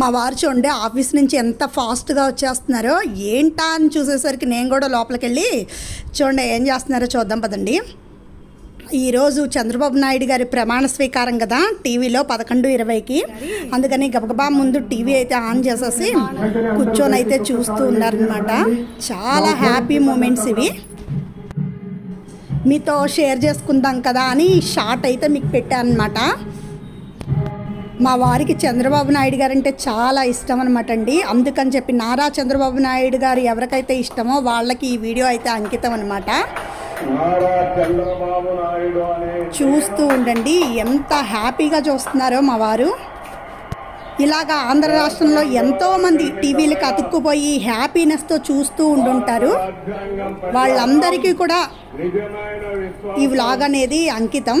మా వారు చూడండి ఆఫీస్ నుంచి ఎంత ఫాస్ట్గా వచ్చేస్తున్నారో ఏంటా అని చూసేసరికి నేను కూడా లోపలికి వెళ్ళి చూడండి ఏం చేస్తున్నారో చూద్దాం పదండి. ఈరోజు చంద్రబాబు నాయుడు గారి ప్రమాణ స్వీకారం కదా టీవీలో పదకొండు ఇరవైకి. అందుకని గబగబా ముందు టీవీ అయితే ఆన్ చేసేసి కూర్చొని అయితే చూస్తూ ఉన్నారనమాట చాలా హ్యాపీ మూమెంట్స్ ఇవి. మీతో షేర్ చేసుకుందాం కదా అని షార్ట్ అయితే మీకు పెట్టాను అనమాట మా వారికి చంద్రబాబు నాయుడు గారు అంటే చాలా ఇష్టం అనమాట అండి అందుకని చెప్పి నారా చంద్రబాబు నాయుడు గారు ఎవరికైతే ఇష్టమో వాళ్ళకి ఈ వీడియో అయితే అంకితం అనమాట చూస్తూ ఉండండి ఎంత హ్యాపీగా చూస్తున్నారో మా వారు. ఇలాగా ఆంధ్ర రాష్ట్రంలో ఎంతోమంది టీవీలకు అతుక్కుపోయి హ్యాపీనెస్తో చూస్తూ ఉండుంటారు. వాళ్ళందరికీ కూడా ఈ వ్లాగ్ అనేది అంకితం.